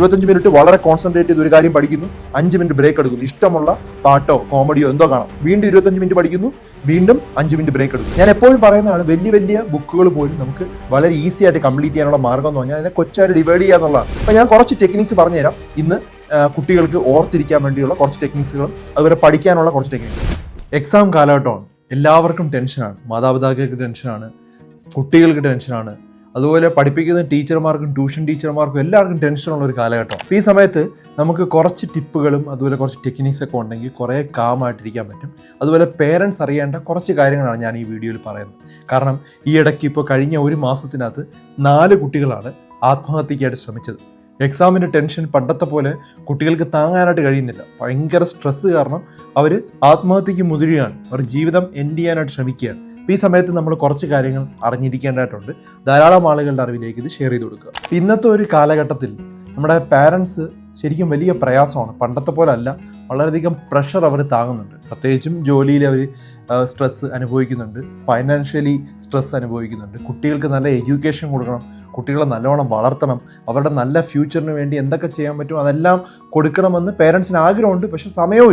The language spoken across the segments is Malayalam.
ഇരുപത്തഞ്ച് മിനിറ്റ് വളരെ കോൺസെൻട്രേറ്റ് ചെയ്ത് ഒരു കാര്യം പഠിക്കുന്നു. അഞ്ച് മിനിറ്റ് ബ്രേക്ക് എടുക്കുന്നു. ഇഷ്ടമുള്ള പാട്ടോ കോമഡിയോ എന്തോ കാണാം. വീണ്ടും ഇരുപത്തഞ്ച് മിനിറ്റ് പഠിക്കുന്നു. വീണ്ടും അഞ്ച് മിനിറ്റ് ബ്രേക്ക് എടുക്കും ഞാൻ എപ്പോഴും പറയുന്നതാണ് വലിയ വലിയ ബുക്കുകൾ പോലും നമുക്ക് വളരെ ഈസി ആയിട്ട് കംപ്ലീറ്റ് ചെയ്യാനുള്ള മാർഗം എന്ന് പറഞ്ഞാൽ അതിനെ കൊച്ചായിട്ട് ഡിവൈഡ് ചെയ്യുക എന്നുള്ളതാണ്. അപ്പോൾ ഞാൻ കുറച്ച് ടെക്നിക്സ് പറഞ്ഞുതരാം. ഇന്ന് കുട്ടികൾക്ക് ഓർത്തിരിക്കാൻ വേണ്ടിയുള്ള കുറച്ച് ടെക്നിക്സുകളും അതുപോലെ പഠിക്കാനുള്ള കുറച്ച് ടെക്നിക്സ് എക്സാം കാലഘട്ടമാണ്. എല്ലാവർക്കും ടെൻഷനാണ് മാതാപിതാക്കൾക്ക് ടെൻഷനാണ് കുട്ടികൾക്ക് ടെൻഷനാണ് അതുപോലെ പഠിപ്പിക്കുന്ന ടീച്ചർമാർക്കും ട്യൂഷൻ ടീച്ചർമാർക്കും എല്ലാവർക്കും ടെൻഷനുള്ള ഒരു കാലഘട്ടം. ഈ സമയത്ത് നമുക്ക് കുറച്ച് ടിപ്പുകളും അതുപോലെ കുറച്ച് ടെക്നിക്സ് ഒക്കെ ഉണ്ടെങ്കിൽ കുറേ കാമായിട്ടിരിക്കാൻ പറ്റും. അതുപോലെ പേരൻസ് അറിയേണ്ട കുറച്ച് കാര്യങ്ങളാണ് ഞാൻ ഈ വീഡിയോയിൽ പറയുന്നത്. കാരണം ഈ ഇടയ്ക്ക് ഇപ്പോൾ കഴിഞ്ഞ ഒരു മാസത്തിനകത്ത് നാല് കുട്ടികളാണ് ആത്മഹത്യക്കായിട്ട് ശ്രമിച്ചത്. എക്സാമിന്റെ ടെൻഷൻ പണ്ടത്തെ പോലെ കുട്ടികൾക്ക് താങ്ങാനായിട്ട് കഴിയുന്നില്ല. ഭയങ്കര സ്ട്രെസ്സ് കാരണം അവർ ആത്മഹത്യക്ക് മുതിരുകയാണ്. അവർ ജീവിതം എൻഡ് ചെയ്യാനായിട്ട് ശ്രമിക്കുകയാണ്. ഈ സമയത്ത് നമ്മൾ കുറച്ച് കാര്യങ്ങൾ അറിഞ്ഞിരിക്കേണ്ടതായിട്ടുണ്ട്. ധാരാളം ആളുകളുടെ അറിവിലേക്ക് ഇത് ഷെയർ ചെയ്ത് കൊടുക്കുക. ഇന്നത്തെ ഒരു കാലഘട്ടത്തിൽ നമ്മുടെ പാരൻസ് ശരിക്കും വലിയ പ്രയാസമാണ്. പണ്ടത്തെ പോലെ അല്ല വളരെയധികം പ്രഷർ അവർ താങ്ങുന്നുണ്ട്. പ്രത്യേകിച്ചും ജോലിയിൽ അവർ സ്ട്രെസ് അനുഭവിക്കുന്നുണ്ട്. ഫൈനാൻഷ്യലി സ്ട്രെസ് അനുഭവിക്കുന്നുണ്ട്. കുട്ടികൾക്ക് നല്ല എഡ്യൂക്കേഷൻ കൊടുക്കണം. കുട്ടികളെ നല്ലോണം വളർത്തണം. അവരുടെ നല്ല ഫ്യൂച്ചറിന് വേണ്ടി എന്തൊക്കെ ചെയ്യാൻ പറ്റും അതെല്ലാം കൊടുക്കണമെന്ന് പേരൻസിന് ആഗ്രഹമുണ്ട്. പക്ഷെ സമയവും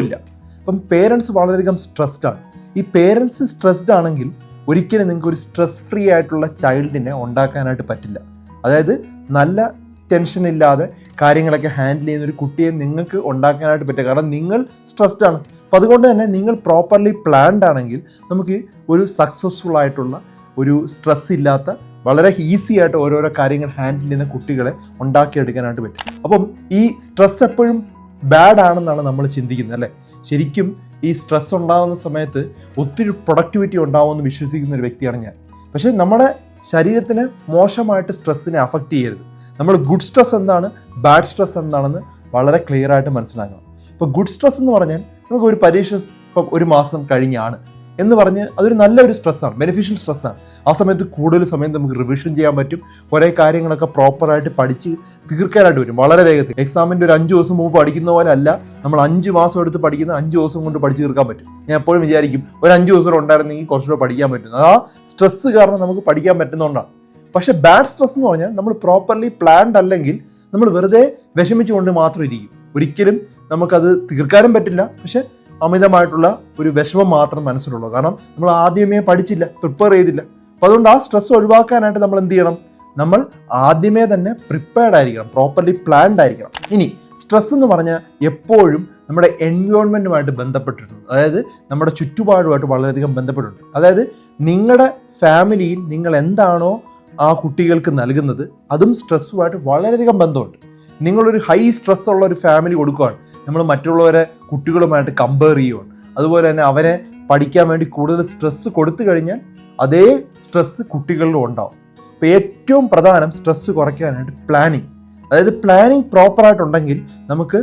അപ്പം പേരൻസ് വളരെയധികം സ്ട്രെസ്ഡ് ആണ്. ഈ പേരൻസ് സ്ട്രെസ്ഡ് ആണെങ്കിൽ ഒരിക്കലും നിങ്ങൾക്ക് ഒരു സ്ട്രെസ് ഫ്രീ ആയിട്ടുള്ള ചൈൽഡിനെ ഉണ്ടാക്കാനായിട്ട് പറ്റില്ല. അതായത് നല്ല ടെൻഷൻ ഇല്ലാതെ കാര്യങ്ങളൊക്കെ ഹാൻഡിൽ ചെയ്യുന്ന ഒരു കുട്ടിയെ നിങ്ങൾക്ക് ഉണ്ടാക്കാനായിട്ട് പറ്റുക കാരണം നിങ്ങൾ സ്ട്രെസ്ഡ് ആണ്. അപ്പോൾ അതുകൊണ്ട് തന്നെ നിങ്ങൾ പ്രോപ്പർലി പ്ലാൻഡ് ആണെങ്കിൽ നമുക്ക് ഒരു സക്സസ്ഫുൾ ആയിട്ടുള്ള ഒരു സ്ട്രെസ് ഇല്ലാത്ത വളരെ ഈസി ആയിട്ട് ഓരോരോ കാര്യങ്ങൾ ഹാൻഡിൽ ചെയ്യുന്ന കുട്ടികളെ ഉണ്ടാക്കിയെടുക്കാനായിട്ട് പറ്റും. അപ്പം ഈ സ്ട്രെസ് എപ്പോഴും ബാഡ് ആണെന്നാണ് നമ്മൾ ചിന്തിക്കുന്നത് അല്ലേ? ശരിക്കും ഈ സ്ട്രെസ് ഉണ്ടാകുന്ന സമയത്ത് ഒത്തിരി പ്രൊഡക്ടിവിറ്റി ഉണ്ടാവുമെന്ന് വിശ്വസിക്കുന്ന ഒരു വ്യക്തിയാണ് ഞാൻ. പക്ഷേ നമ്മുടെ ശരീരത്തിന് മോശമായിട്ട് സ്ട്രെസ്സിനെ അഫക്റ്റ് ചെയ്യരുത്. നമ്മൾ ഗുഡ് സ്ട്രെസ് എന്താണ്? ബാഡ് സ്ട്രെസ് എന്താണെന്ന് വളരെ ക്ലിയർ ആയിട്ട് മനസ്സിലാക്കണം. ഇപ്പോൾ ഗുഡ് സ്ട്രെസ് എന്ന് പറഞ്ഞാൽ നമുക്ക് ഒരു പരീക്ഷ ഇപ്പം ഒരു മാസം കഴിഞ്ഞാണ്. എന്ന് പറഞ്ഞ് അതൊരു നല്ലൊരു സ്ട്രെസ്സാണ് ബെനിഫിഷ്യൽ സ്ട്രെസ്സാണ് ആ സമയത്ത് കൂടുതൽ സമയം നമുക്ക് റിവിഷൻ ചെയ്യാൻ പറ്റും. കുറേ കാര്യങ്ങളൊക്കെ പ്രോപ്പറായിട്ട് പഠിച്ച് തീർക്കാനായിട്ട് വരും വളരെ വേഗത്തിൽ. എക്സാമിന്റെ ഒരു അഞ്ച് ദിവസം മുമ്പ് പഠിക്കുന്ന പോലെ അല്ല നമ്മൾ അഞ്ച് മാസം എടുത്ത് പഠിക്കുന്ന അഞ്ച് ദിവസം കൊണ്ട് പഠിച്ച് തീർക്കാൻ പറ്റും. ഞാൻ എപ്പോഴും വിചാരിക്കും ഒരു അഞ്ച് ദിവസം ഉണ്ടായിരുന്നെങ്കിൽ കുറച്ചുകൂടെ പഠിക്കാൻ പറ്റും. ആ സ്ട്രെസ്സ് കാരണം നമുക്ക് പഠിക്കാൻ പറ്റുന്നതുകൊണ്ടാണ്. പക്ഷെ ബാഡ് സ്ട്രെസ് എന്ന് പറഞ്ഞാൽ നമ്മൾ പ്രോപ്പർലി പ്ലാൻഡ് അല്ലെങ്കിൽ നമ്മൾ വെറുതെ വിഷമിച്ചുകൊണ്ട് മാത്രം ഇരിക്കും. ഒരിക്കലും നമുക്കത് തീർക്കാനും പറ്റില്ല. പക്ഷെ അമിതമായിട്ടുള്ള ഒരു വിഷമം മാത്രം മനസ്സിലുള്ളൂ. കാരണം നമ്മൾ ആദ്യമേ പഠിച്ചില്ല പ്രിപ്പയർ ചെയ്തില്ല. അപ്പോൾ അതുകൊണ്ട് ആ സ്ട്രെസ് ഒഴിവാക്കാനായിട്ട് നമ്മൾ എന്ത് ചെയ്യണം? നമ്മൾ ആദ്യമേ തന്നെ പ്രിപ്പയർഡ് ആയിരിക്കണം പ്രോപ്പർലി പ്ലാൻഡ് ആയിരിക്കണം. ഇനി സ്ട്രെസ് എന്ന് പറഞ്ഞാൽ എപ്പോഴും നമ്മുടെ എൻവയോൺമെന്റുമായിട്ട് ബന്ധപ്പെട്ടിട്ടുണ്ട്. അതായത് നമ്മുടെ ചുറ്റുപാടുമായിട്ട് വളരെയധികം ബന്ധപ്പെട്ടിട്ടുണ്ട്. അതായത് നിങ്ങളുടെ ഫാമിലിയിൽ നിങ്ങൾ എന്താണോ ആ കുട്ടികൾക്ക് നൽകുന്നത് അതും സ്ട്രെസ്സുമായിട്ട് വളരെയധികം ബന്ധമുണ്ട്. നിങ്ങളൊരു ഹൈ സ്ട്രെസ് ഉള്ള ഒരു ഫാമിലി കൊടുക്കുകയാണ് നമ്മൾ മറ്റുള്ളവരെ കുട്ടികളുമായിട്ട് കമ്പയർ ചെയ്യുകയാണ് അതുപോലെ തന്നെ അവനെ പഠിക്കാൻ വേണ്ടി കൂടുതൽ സ്ട്രെസ്സ് കൊടുത്തു കഴിഞ്ഞാൽ അതേ സ്ട്രെസ്സ് കുട്ടികളിലും ഉണ്ടാവും. അപ്പോൾ ഏറ്റവും പ്രധാനം സ്ട്രെസ്സ് കുറയ്ക്കാനായിട്ട് പ്ലാനിങ് അതായത് പ്ലാനിങ് പ്രോപ്പറായിട്ടുണ്ടെങ്കിൽ നമുക്ക്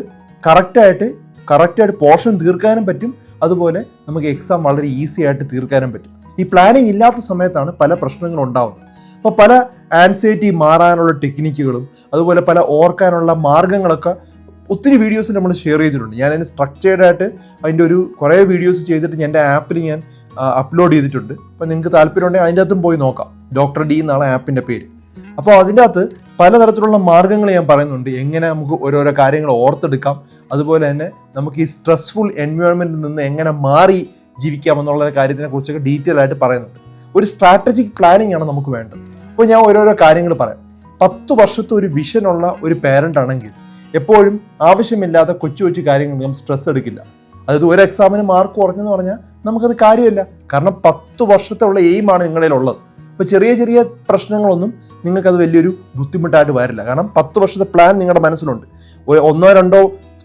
കറക്റ്റായിട്ട് കറക്റ്റായിട്ട് പോർഷൻ തീർക്കാനും പറ്റും. അതുപോലെ നമുക്ക് എക്സാം വളരെ ഈസി ആയിട്ട് തീർക്കാനും പറ്റും. ഈ പ്ലാനിങ് ഇല്ലാത്ത സമയത്താണ് പല പ്രശ്നങ്ങളും ഉണ്ടാവുന്നത്. അപ്പോൾ പല ആൻസൈറ്റി മാറാനുള്ള ടെക്നിക്കുകളും അതുപോലെ പല ഓർക്കാനുള്ള മാർഗങ്ങളൊക്കെ ഒത്തിരി വീഡിയോസ് നമ്മൾ ഷെയർ ചെയ്തിട്ടുണ്ട്. ഞാൻ അതിന് സ്ട്രക്ചേർഡായിട്ട് അതിന്റെ ഒരു കുറേ വീഡിയോസ് ചെയ്തിട്ട് എന്റെ ആപ്പിൽ ഞാൻ അപ്ലോഡ് ചെയ്തിട്ടുണ്ട്. അപ്പോൾ നിങ്ങൾക്ക് താല്പര്യമുണ്ടെങ്കിൽ അതിന്റെ അകത്തും പോയി നോക്കാം. ഡോക്ടർ ഡി എന്നാണ് ആപ്പിന്റെ പേര്. അപ്പോൾ അതിന്റെ അകത്ത് പലതരത്തിലുള്ള മാർഗങ്ങൾ ഞാൻ പറയുന്നുണ്ട്. എങ്ങനെ നമുക്ക് ഓരോരോ കാര്യങ്ങൾ ഓർത്തെടുക്കാം. അതുപോലെ തന്നെ നമുക്ക് ഈ സ്ട്രെസ്ഫുൾ എൻവയോൺമെന്റിൽ നിന്ന് എങ്ങനെ മാറി ജീവിക്കാം എന്നുള്ള കാര്യത്തിനെ കുറിച്ചൊക്കെ ഡീറ്റെയിൽ ആയിട്ട് പറയുന്നുണ്ട്. ഒരു സ്ട്രാറ്റജിക് പ്ലാനിങ് ആണ് നമുക്ക് വേണ്ടത്. അപ്പോൾ ഞാൻ ഓരോരോ കാര്യങ്ങൾ പറയാം. പത്ത് വർഷത്തെ ഒരു വിഷനുള്ള ഒരു പേരന്റ് ആണെങ്കിൽ എപ്പോഴും ആവശ്യമില്ലാത്ത കൊച്ചു കൊച്ചു കാര്യങ്ങൾ നമ്മൾ സ്ട്രെസ് എടുക്കില്ല. അതായത് ഒരു എക്സാമിന് മാർക്ക് കുറഞ്ഞെന്ന് പറഞ്ഞാൽ നമുക്കത് കാര്യമില്ല. കാരണം പത്ത് വർഷത്തെ ഉള്ള എയിമാണ് നിങ്ങളിൽ ഉള്ളത് അപ്പോൾ ചെറിയ ചെറിയ പ്രശ്നങ്ങളൊന്നും നിങ്ങൾക്കത് വലിയൊരു ബുദ്ധിമുട്ടായിട്ട് വരില്ല. കാരണം പത്ത് വർഷത്തെ പ്ലാൻ നിങ്ങളുടെ മനസ്സിലുണ്ട്. ഒന്നോ രണ്ടോ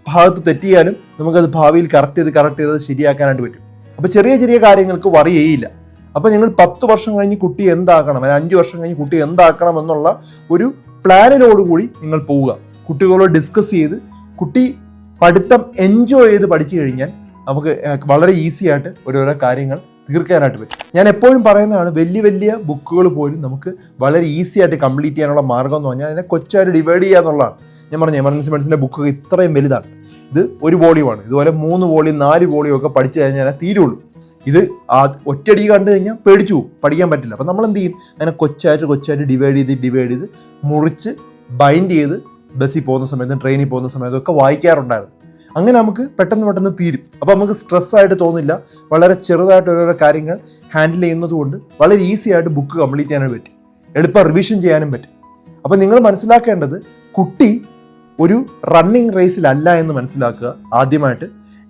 ഭാഗത്ത് തെറ്റിയാലും നമുക്കത് ഭാവിയിൽ കറക്റ്റ് ചെയ്ത് കറക്റ്റ് ചെയ്ത് ശരിയാക്കാനായിട്ട് പറ്റും. അപ്പോൾ ചെറിയ ചെറിയ കാര്യങ്ങൾക്ക് വറി ചെയ്യില്ല അപ്പോൾ നിങ്ങൾ പത്ത് വർഷം കഴിഞ്ഞ് കുട്ടി എന്താക്കണം അല്ലെങ്കിൽ അഞ്ച് വർഷം കഴിഞ്ഞ് കുട്ടി എന്താക്കണം എന്നുള്ള ഒരു പ്ലാനിനോടുകൂടി നിങ്ങൾ പോവുക. കുട്ടികളോട് ഡിസ്കസ് ചെയ്ത് കുട്ടി പഠിത്തം എൻജോയ് ചെയ്ത് പഠിച്ചു കഴിഞ്ഞാൽ നമുക്ക് വളരെ ഈസി ആയിട്ട് ഓരോരോ കാര്യങ്ങൾ തീർക്കാനായിട്ട് പറ്റും. ഞാൻ എപ്പോഴും പറയുന്നതാണ് വലിയ വലിയ ബുക്കുകൾ പോലും നമുക്ക് വളരെ ഈസി ആയിട്ട് കംപ്ലീറ്റ് ചെയ്യാനുള്ള മാർഗം എന്ന് പറഞ്ഞാൽ അതിനെ കൊച്ചായിട്ട് ഡിവൈഡ് ചെയ്യുക എന്നുള്ളതാണ്. ഞാൻ പറഞ്ഞു എമർജൻസി മെഡിസിന്റെ ബുക്കൊക്കെ ഇത്രയും വലുതാണ്. ഇത് ഒരു വോളിയമാണ് ഇതുപോലെ മൂന്ന് വോളിയം നാല് വോളിയം ഒക്കെ പഠിച്ചു കഴിഞ്ഞാൽ തീരുള്ളൂ. ഇത് ആ ഒറ്റയടി കണ്ടു കഴിഞ്ഞാൽ പേടിച്ചു പോകും. പഠിക്കാൻ പറ്റില്ല. അപ്പം നമ്മൾ എന്ത് ചെയ്യും? അതിനെ കൊച്ചായിട്ട് കൊച്ചായിട്ട് ഡിവൈഡ് ചെയ്ത് ഡിവൈഡ് ചെയ്ത് മുറിച്ച് ബൈൻഡ് ചെയ്ത് ബസ്സിൽ പോകുന്ന സമയത്തും ട്രെയിനിൽ പോകുന്ന സമയത്തും ഒക്കെ വായിക്കാറുണ്ടായിരുന്നു. അങ്ങനെ നമുക്ക് പെട്ടെന്ന് പെട്ടെന്ന് തീരും. അപ്പോൾ നമുക്ക് സ്ട്രെസ് ആയിട്ട് തോന്നില്ല. വളരെ ചെറുതായിട്ട് ഓരോരോ കാര്യങ്ങൾ ഹാൻഡിൽ ചെയ്യുന്നത് കൊണ്ട് വളരെ ഈസി ആയിട്ട് ബുക്ക് കംപ്ലീറ്റ് ചെയ്യാനും പറ്റും. എളുപ്പം റിവിഷൻ ചെയ്യാനും പറ്റും. അപ്പോൾ നിങ്ങൾ മനസ്സിലാക്കേണ്ടത് കുട്ടി ഒരു റണ്ണിങ് റേസിലല്ല എന്ന് മനസ്സിലാക്കുക ആദ്യമായിട്ട്.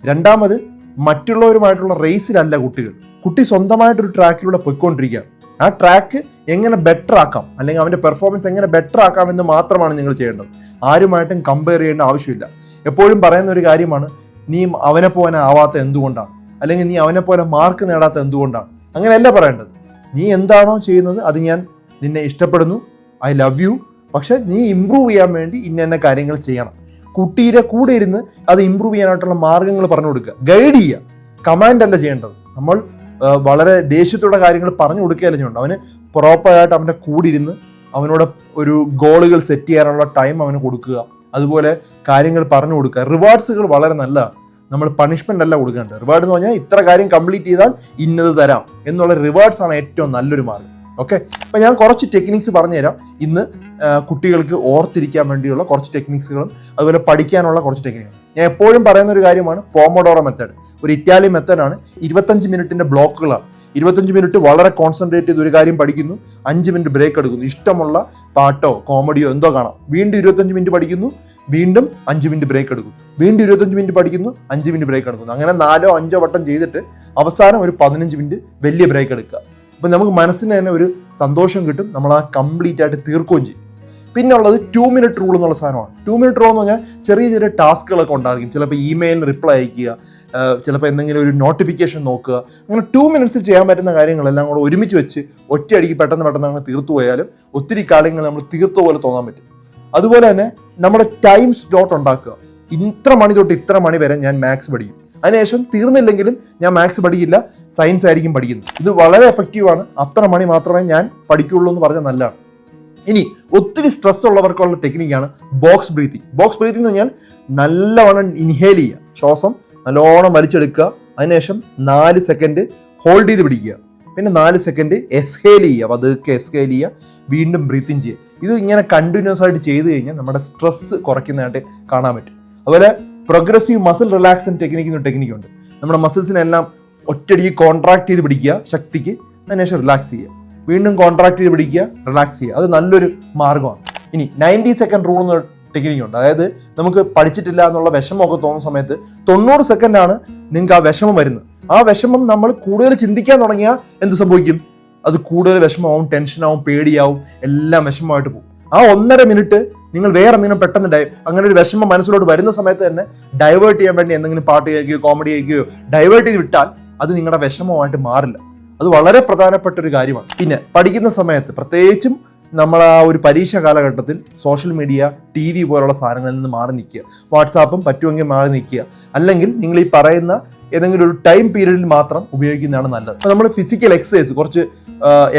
രണ്ടാമത് മറ്റുള്ളവരുമായിട്ടുള്ള റേസിലല്ല കുട്ടികൾ. കുട്ടി സ്വന്തമായിട്ടൊരു ട്രാക്കിലൂടെ പോയിക്കൊണ്ടിരിക്കുകയാണ്. ആ ട്രാക്ക് എങ്ങനെ ബെറ്റർ ആക്കാം? അല്ലെങ്കിൽ അവന്റെ പെർഫോമൻസ് എങ്ങനെ ബെറ്റർ ആക്കാം എന്ന് മാത്രമാണ് നിങ്ങൾ ചെയ്യേണ്ടത്. ആരുമായിട്ടും കമ്പയർ ചെയ്യേണ്ട ആവശ്യമില്ല. എപ്പോഴും പറയുന്ന ഒരു കാര്യമാണ് നീ അവനെ പോലെ ആവാത്ത എന്തുകൊണ്ടാണ്? അല്ലെങ്കിൽ നീ അവനെ പോലെ മാർക്ക് നേടാത്ത എന്തുകൊണ്ടാണ്? അങ്ങനെയല്ല പറയേണ്ടത്. നീ എന്താണോ ചെയ്യുന്നത് അത് ഞാൻ നിന്നെ ഇഷ്ടപ്പെടുന്നു ഐ ലവ് യു പക്ഷെ നീ ഇമ്പ്രൂവ് ചെയ്യാൻ വേണ്ടി ഇന്ന കാര്യങ്ങൾ ചെയ്യണം. കുട്ടിയുടെ കൂടെ ഇരുന്ന് അത് ഇമ്പ്രൂവ് ചെയ്യാനായിട്ടുള്ള മാർഗങ്ങൾ പറഞ്ഞു കൊടുക്കുക. ഗൈഡ് ചെയ്യുക. കമാൻഡ് അല്ല ചെയ്യേണ്ടത്. നമ്മൾ വളരെ ദേഷ്യത്തോടെ കാര്യങ്ങൾ പറഞ്ഞു കൊടുക്കുകയല്ല ചെയ്യുന്നുണ്ട്. അവന് പ്രോപ്പറായിട്ട് അവന്റെ കൂടെ ഇരുന്ന് അവനോട് ഒരു ഗോളുകൾ സെറ്റ് ചെയ്യാനുള്ള ടൈം അവന് കൊടുക്കുക. അതുപോലെ കാര്യങ്ങൾ പറഞ്ഞു കൊടുക്കുക. റിവാർഡ്സുകൾ വളരെ നല്ല നമ്മൾ പണിഷ്മെന്റ് അല്ല കൊടുക്കേണ്ടത്. റിവാർഡ് എന്ന് പറഞ്ഞാൽ ഇത്ര കാര്യം കംപ്ലീറ്റ് ചെയ്താൽ ഇന്നത് തരാം. എന്നുള്ള റിവാർഡ്സ് ആണ് ഏറ്റവും നല്ലൊരു മാർഗം. ഓക്കെ? അപ്പം ഞാൻ കുറച്ച് ടെക്നിക്സ് പറഞ്ഞുതരാം. ഇന്ന് കുട്ടികൾക്ക് ഓർത്തിരിക്കാൻ വേണ്ടിയുള്ള കുറച്ച് ടെക്നിക്സുകളും അതുപോലെ പഠിക്കാനുള്ള കുറച്ച് ടെക്നിക്കുകളും ഞാൻ എപ്പോഴും പറയുന്ന ഒരു കാര്യമാണ് പോമോഡോറോ മെത്തേഡ് ഒരു ഇറ്റാലിയൻ മെത്തേഡാണ് ഇരുപത്തഞ്ച് മിനിറ്റിന്റെ ബ്ലോക്കുകളാണ് ഇരുപത്തഞ്ച് മിനിറ്റ് വളരെ കോൺസെൻട്രേറ്റ് ചെയ്ത് ഒരു കാര്യം പഠിക്കുന്നു അഞ്ച് മിനിറ്റ് ബ്രേക്ക് എടുക്കുന്നു. ഇഷ്ടമുള്ള പാട്ടോ കോമഡിയോ എന്തോ കാണാം. വീണ്ടും ഇരുപത്തഞ്ച് മിനിറ്റ് പഠിക്കുന്നു വീണ്ടും അഞ്ച് മിനിറ്റ് ബ്രേക്ക് എടുക്കും വീണ്ടും ഇരുപത്തഞ്ച് മിനിറ്റ് പഠിക്കുന്നു അഞ്ച് മിനിറ്റ് ബ്രേക്ക് എടുക്കുന്നു. അങ്ങനെ നാലോ അഞ്ചോ വട്ടം ചെയ്തിട്ട് അവസാനം ഒരു പതിനഞ്ച് മിനിറ്റ് വലിയ ബ്രേക്ക് എടുക്കുക. അപ്പം നമുക്ക് മനസ്സിന് തന്നെ ഒരു സന്തോഷം കിട്ടും. നമ്മൾ ആ കംപ്ലീറ്റ് ആയിട്ട് തീർക്കുകയും ചെയ്യും. പിന്നെ ഉള്ളത് ടു മിനിറ്റ് റൂൾ എന്നുള്ള സാധനമാണ്. ടു മിനിറ്റ് റൂൾ എന്ന് പറഞ്ഞാൽ ചെറിയ ചെറിയ ടാസ്കുകളൊക്കെ ഉണ്ടായിരിക്കും. ചിലപ്പോൾ ഇമെയിൽ റിപ്ലൈ അയക്കുക ചിലപ്പോൾ എന്തെങ്കിലും ഒരു നോട്ടിഫിക്കേഷൻ നോക്കുക. അങ്ങനെ ടു മിനിറ്റ്സ് ചെയ്യാൻ പറ്റുന്ന കാര്യങ്ങളെല്ലാം കൂടെ ഒരുമിച്ച് വെച്ച് ഒറ്റയടിക്ക് പെട്ടെന്ന് പെട്ടെന്ന് അങ്ങനെ തീർത്തു പോയാലും ഒത്തിരി കാര്യങ്ങൾ നമ്മൾ തീർത്ത പോലെ തോന്നാൻ പറ്റും. അതുപോലെ തന്നെ നമ്മുടെ ടൈം സ്ലോട്ട് ഉണ്ടാക്കുക. ഇത്ര മണി തൊട്ട് ഇത്ര മണി വരെ ഞാൻ മാത്സ് പഠിക്കും. അതിനുശേഷം തീർന്നില്ലെങ്കിലും ഞാൻ മാത്സ് പഠിക്കില്ല സയൻസ് ആയിരിക്കും പഠിക്കുന്നത്. ഇത് വളരെ എഫക്റ്റീവാണ് അത്ര മണി മാത്രമേ ഞാൻ പഠിക്കുള്ളൂ എന്ന് പറഞ്ഞാൽ നല്ലതാണ്. ഇനി ഒത്തിരി സ്ട്രെസ് ഉള്ളവർക്കുള്ള ടെക്നിക്കാണ് ബോക്സ് ബ്രീത്തിങ് ബോക്സ് ബ്രീത്തിങ് എന്ന് പറഞ്ഞാൽ നല്ലവണ്ണം ഇൻഹേൽ ചെയ്യുക. ശ്വാസം നല്ലോണം വലിച്ചെടുക്കുക. അതിനുശേഷം നാല് സെക്കൻഡ് ഹോൾഡ് ചെയ്ത് പിടിക്കുക. പിന്നെ നാല് സെക്കൻഡ് എക്സ്ഹേൽ ചെയ്യുക. പതുക്കെ എക്സ്ഹേൽ ചെയ്യുക. വീണ്ടും ബ്രീത്തിങ് ചെയ്യുക. ഇത് ഇങ്ങനെ കണ്ടിന്യൂസ് ആയിട്ട് ചെയ്ത് കഴിഞ്ഞാൽ നമ്മുടെ സ്ട്രെസ് കുറയ്ക്കുന്നതായിട്ട് കാണാൻ പറ്റും. അതുപോലെ പ്രൊഗ്രസീവ് മസിൽ റിലാക്സൻ ടെക്നിക്ക് എന്നൊരു ടെക്നിക്കുണ്ട് നമ്മുടെ മസിൽസിനെല്ലാം ഒറ്റയടിക്ക് കോൺട്രാക്ട് ചെയ്ത് പിടിക്കുക ശക്തിക്ക് അതിനുശേഷം റിലാക്സ് ചെയ്യുക. വീണ്ടും കോൺട്രാക്ട് ചെയ്ത് പിടിക്കുക റിലാക്സ് ചെയ്യുക. അത് നല്ലൊരു മാർഗമാണ് ഇനി നയന്റി സെക്കൻഡ് റൂൾ എന്ന ടെക്നിക്ക് ഉണ്ട്. അതായത് നമുക്ക് പഠിച്ചിട്ടില്ല എന്നുള്ള വിഷമമൊക്കെ തോന്നുന്ന സമയത്ത് തൊണ്ണൂറ് സെക്കൻഡാണ് നിങ്ങൾക്ക് ആ വിഷമം വരുന്നത്. ആ വിഷമം നമ്മൾ കൂടുതൽ ചിന്തിക്കാൻ തുടങ്ങിയാൽ എന്ത് സംഭവിക്കും? അത് കൂടുതൽ വിഷമമാവും ടെൻഷനാവും പേടിയാവും എല്ലാം വിഷമമായിട്ട് പോകും. ആ ഒന്നര മിനിറ്റ് നിങ്ങൾ വേറെ എന്തെങ്കിലും പെട്ടെന്ന് ഡൈ അങ്ങനെ ഒരു വിഷമം മനസ്സിലോട്ട് വരുന്ന സമയത്ത് തന്നെ ഡൈവേർട്ട് ചെയ്യാൻ വേണ്ടി എന്തെങ്കിലും പാട്ട് കേൾക്കുകയോ കോമഡി കേൾക്കുകയോ ഡൈവേർട്ട് ചെയ്ത് വിട്ടാൽ അത് നിങ്ങളുടെ വിഷമമായിട്ട് മാറില്ല. അത് വളരെ പ്രധാനപ്പെട്ട ഒരു കാര്യമാണ്. പിന്നെ പഠിക്കുന്ന സമയത്ത് പ്രത്യേകിച്ചും നമ്മൾ ആ ഒരു പരീക്ഷ കാലഘട്ടത്തിൽ സോഷ്യൽ മീഡിയ ടി വി പോലുള്ള സാധനങ്ങളിൽ നിന്ന് മാറി നിൽക്കുക. വാട്സാപ്പും പറ്റുമെങ്കിൽ മാറി നിൽക്കുക. അല്ലെങ്കിൽ നിങ്ങൾ ഈ പറയുന്ന ഏതെങ്കിലും ഒരു ടൈം പീരീഡിൽ മാത്രം ഉപയോഗിക്കുന്നതാണ് നല്ലത്. അപ്പോൾ നമ്മൾ ഫിസിക്കൽ എക്സസൈസ് കുറച്ച്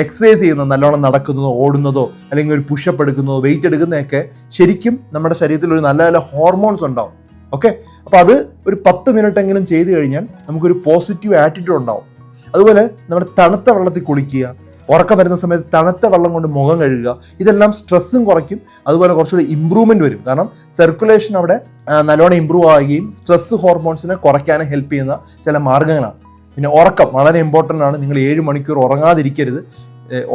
എക്സസൈസ് ചെയ്യുന്നത് നല്ലോണം നടക്കുന്നതോ ഓടുന്നതോ അല്ലെങ്കിൽ ഒരു പുഷപ്പ് എടുക്കുന്നതോ വെയിറ്റ് എടുക്കുന്നതൊക്കെ ശരിക്കും നമ്മുടെ ശരീരത്തിൽ ഒരു നല്ല നല്ല ഹോർമോൺസ് ഉണ്ടാവും. ഓക്കെ അപ്പോൾ അത് ഒരു പത്ത് മിനിറ്റ് എങ്കിലും ചെയ്തു കഴിഞ്ഞാൽ നമുക്കൊരു പോസിറ്റീവ് ആറ്റിറ്റ്യൂഡ് ഉണ്ടാവും. അതുപോലെ നമ്മുടെ തണുത്ത വെള്ളത്തിൽ കുളിക്കുക ഉറക്കം വരുന്ന സമയത്ത് തണുത്ത വെള്ളം കൊണ്ട് മുഖം കഴുകുക ഇതെല്ലാം സ്ട്രെസ്സും കുറയ്ക്കും. അതുപോലെ കുറച്ചുകൂടി ഇമ്പ്രൂവ്മെന്റ് വരും. കാരണം സർക്കുലേഷൻ അവിടെ നല്ലോണം ഇമ്പ്രൂവ് ആവുകയും സ്ട്രെസ് ഹോർമോൺസിനെ കുറയ്ക്കാനും ഹെൽപ്പ് ചെയ്യുന്ന ചില മാർഗങ്ങളാണ് പിന്നെ ഉറക്കം വളരെ ഇമ്പോർട്ടന്റ് ആണ്. നിങ്ങൾ ഏഴ് മണിക്കൂർ ഉറങ്ങാതിരിക്കരുത്.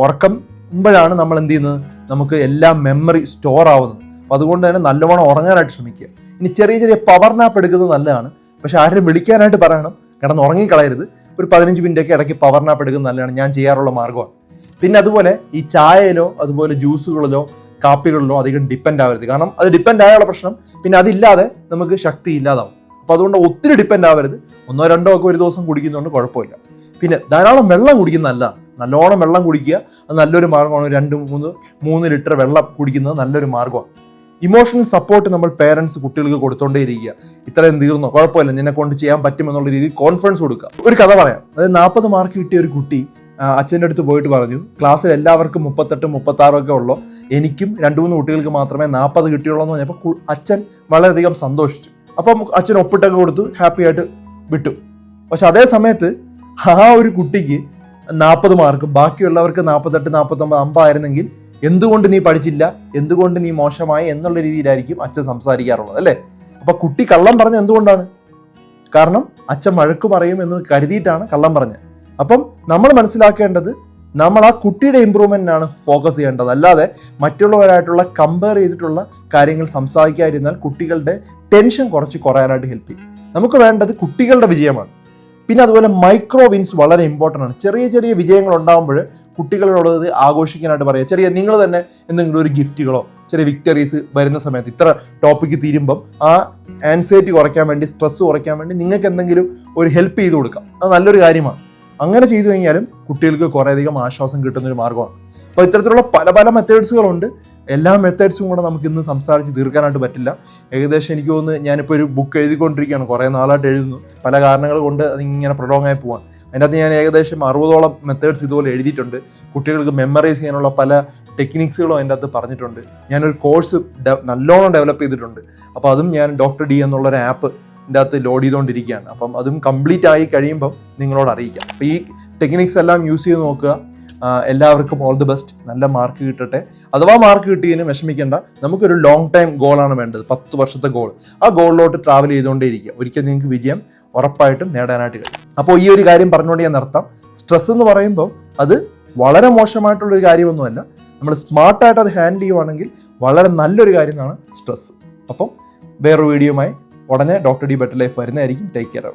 ഉറക്കം മുമ്പോഴാണ് നമ്മൾ എന്ത് ചെയ്യുന്നത്? നമുക്ക് എല്ലാ മെമ്മറി സ്റ്റോർ ആവുന്നത്. അപ്പോൾ അതുകൊണ്ട് തന്നെ നല്ലവണ്ണം ഉറങ്ങാനായിട്ട് ശ്രമിക്കുക. ഇനി ചെറിയ ചെറിയ പവർ നാപ്പ് എടുക്കുന്നത് നല്ലതാണ്. പക്ഷേ ആരും വിളിക്കാനായിട്ട് പറയണം. കിടന്ന് ഉറങ്ങിക്കളയരുത്. ഒരു പതിനഞ്ച് മിനിറ്റൊക്കെ ഇടയ്ക്ക് പവർ നാപ്പ് എടുക്കുന്നത് നല്ലതാണ്. ഞാൻ ചെയ്യാറുള്ള മാർഗമാണ്. പിന്നെ അതുപോലെ ഈ ചായയിലോ അതുപോലെ ജ്യൂസുകളിലോ കാപ്പികളിലോ അധികം ഡിപ്പെൻഡ് ആവരുത്. കാരണം അത് ഡിപ്പെൻഡ് ആയുള്ള പ്രശ്നം. പിന്നെ അതില്ലാതെ നമുക്ക് ശക്തി ഇല്ലാതാവും. അപ്പോൾ അതുകൊണ്ട് ഒത്തിരി ഡിപ്പെൻഡ് ആവരുത്. ഒന്നോ രണ്ടോ ഒക്കെ ഒരു ദിവസം കുടിക്കുന്നതുകൊണ്ട് കുഴപ്പമില്ല. പിന്നെ ധാരാളം വെള്ളം കുടിക്കുന്നതല്ല നല്ലോണം വെള്ളം കുടിക്കുക അത് നല്ലൊരു മാർഗമാണ്. രണ്ട് മൂന്ന് മൂന്ന് ലിറ്റർ വെള്ളം കുടിക്കുന്നത് നല്ലൊരു മാർഗമാണ്. ഇമോഷണൽ സപ്പോർട്ട് നമ്മൾ പേരൻസ് കുട്ടികൾക്ക് കൊടുത്തോണ്ടേയിരിക്കുക. ഇത്രയും തീർന്നോ? കുഴപ്പമില്ല. നിന്നെ കൊണ്ട് ചെയ്യാൻ പറ്റുമെന്നുള്ള രീതിയിൽ കോൺഫിഡൻസ് കൊടുക്കുക. ഒരു കഥ പറയാം. അതായത് നാൽപ്പത് മാർക്ക് കിട്ടിയ ഒരു കുട്ടി അച്ഛന്റെ അടുത്ത് പോയിട്ട് പറഞ്ഞു ക്ലാസ്സിൽ എല്ലാവർക്കും മുപ്പത്തെട്ട് മുപ്പത്താറും ഒക്കെ ഉള്ളൂ? എനിക്കും രണ്ട് മൂന്ന് കുട്ടികൾക്ക് മാത്രമേ നാൽപ്പത് കിട്ടിയുള്ളൂ എന്ന് പറഞ്ഞപ്പോൾ അച്ഛൻ വളരെയധികം സന്തോഷിച്ചു. അപ്പം അച്ഛൻ ഒപ്പിട്ടൊക്കെ കൊടുത്തു ഹാപ്പി ആയിട്ട് വിട്ടു. പക്ഷെ അതേ സമയത്ത് ആ ഒരു കുട്ടിക്ക് നാൽപ്പത് മാർക്ക് ബാക്കിയുള്ളവർക്ക് നാൽപ്പത്തെട്ട് നാൽപ്പത്തൊമ്പത് അമ്പായിരുന്നെങ്കിൽ എന്തുകൊണ്ട് നീ പഠിച്ചില്ല എന്തുകൊണ്ട് നീ മോശമായി എന്നുള്ള രീതിയിലായിരിക്കും അച്ഛൻ സംസാരിക്കാറുള്ളത് അല്ലേ? അപ്പൊ കുട്ടി കള്ളം പറഞ്ഞ എന്തുകൊണ്ടാണ്? കാരണം അച്ഛൻ വഴക്ക് പറയും എന്ന് കരുതിയിട്ടാണ് കള്ളം പറഞ്ഞത്. അപ്പം നമ്മൾ മനസ്സിലാക്കേണ്ടത് നമ്മൾ ആ കുട്ടിയുടെ ഇമ്പ്രൂവ്മെന്റിനാണ് ഫോക്കസ് ചെയ്യേണ്ടത്. അല്ലാതെ മറ്റുള്ളവരായിട്ടുള്ള കമ്പയർ ചെയ്തിട്ടുള്ള കാര്യങ്ങൾ സംസാരിക്കാതിരുന്നാൽ കുട്ടികളുടെ ടെൻഷൻ കുറച്ച് കുറയാനായിട്ട് ഹെൽപ്പ് ചെയ്യും. നമുക്ക് വേണ്ടത് കുട്ടികളുടെ വിജയമാണ്. പിന്നെ അതുപോലെ മൈക്രോ വിൻസ് വളരെ ഇമ്പോർട്ടന്റ് ആണ്. ചെറിയ ചെറിയ വിജയങ്ങൾ ഉണ്ടാകുമ്പോൾ കുട്ടികളോട് ആഘോഷിക്കാനായിട്ട് പറയുക. ചെറിയ നിങ്ങൾ തന്നെ എന്തെങ്കിലും ഒരു ഗിഫ്റ്റുകളോ ചെറിയ വിക്ടറീസ് വരുന്ന സമയത്ത് ഇത്ര ടോപ്പിക്ക് തീരുമ്പം ആ ആൻസൈറ്റി കുറയ്ക്കാൻ വേണ്ടി സ്ട്രെസ് കുറയ്ക്കാൻ വേണ്ടി നിങ്ങൾക്ക് എന്തെങ്കിലും ഒരു ഹെൽപ്പ് ചെയ്ത് കൊടുക്കാം. അത് നല്ലൊരു കാര്യമാണ്. അങ്ങനെ ചെയ്തു കഴിഞ്ഞാലും കുട്ടികൾക്ക് കുറേയധികം ആശ്വാസം കിട്ടുന്ന ഒരു മാർഗമാണ്. അപ്പോൾ ഇത്തരത്തിലുള്ള പല പല മെത്തേഡ്സുകളുണ്ട് എല്ലാ മെത്തേഡ്സും കൂടെ നമുക്ക് ഇന്ന് സംസാരിച്ച് തീർക്കാനായിട്ട് പറ്റില്ല. ഏകദേശം എനിക്ക് തോന്നുന്നു ഞാനിപ്പോൾ ഒരു ബുക്ക് എഴുതിക്കൊണ്ടിരിക്കുകയാണ്. കുറേ നാളായിട്ട് എഴുതുന്നു. പല കാരണങ്ങൾ കൊണ്ട് അതിങ്ങനെ പ്രൊലോങ് ആയി പോകാൻ അതിന്റെ അകത്ത് ഞാൻ ഏകദേശം അറുപതോളം മെത്തേഡ്സ് ഇതുപോലെ എഴുതിയിട്ടുണ്ട്. കുട്ടികൾക്ക് മെമ്മറൈസ് ചെയ്യാനുള്ള പല ടെക്നിക്സുകളും അതിന്റെ അകത്ത് പറഞ്ഞിട്ടുണ്ട്. ഞാനൊരു കോഴ്സ് നല്ലോണം ഡെവലപ്പ് ചെയ്തിട്ടുണ്ട്. അപ്പോൾ അതും ഞാൻ ഡോക്ടർ ഡി എന്നുള്ളൊരു ആപ്പ് ഇതിന്റെ അകത്ത് ലോഡ് ചെയ്തുകൊണ്ടിരിക്കുകയാണ്. അപ്പം അതും കംപ്ലീറ്റ് ആയി കഴിയുമ്പം നിങ്ങളോട് അറിയിക്കാം. അപ്പോൾ ഈ ടെക്നിക്സ് എല്ലാം യൂസ് ചെയ്ത് നോക്കുക. എല്ലാവർക്കും ഓൾ ദി ബെസ്റ്റ് നല്ല മാർക്ക് കിട്ടട്ടെ. അഥവാ മാർക്ക് കിട്ടിയതിന് വിഷമിക്കേണ്ട. നമുക്കൊരു ലോങ് ടൈം ഗോളാണ് വേണ്ടത്. പത്ത് വർഷത്തെ ഗോൾ ആ ഗോളിലോട്ട് ട്രാവൽ ചെയ്തുകൊണ്ടേ ഇരിക്കുക ഒരിക്കൽ നിങ്ങൾക്ക് വിജയം ഉറപ്പായിട്ടും നേടാനായിട്ട് കഴിയും. അപ്പോൾ ഈ ഒരു കാര്യം പറഞ്ഞുകൊണ്ട് ഞാൻ നിർത്താം. സ്ട്രെസ് എന്ന് പറയുമ്പോൾ അത് വളരെ മോശമായിട്ടുള്ളൊരു കാര്യമൊന്നുമല്ല. നമ്മൾ സ്മാർട്ടായിട്ട് അത് ഹാൻഡിൽ ചെയ്യുവാണെങ്കിൽ വളരെ നല്ലൊരു കാര്യമാണ് സ്ട്രെസ് അപ്പം വേറൊരു വീഡിയോയുമായി ഉടനെ ഡോക്ടർ ഡി ബെറ്റർ ലൈഫ് വരുന്നതായിരിക്കും. Take care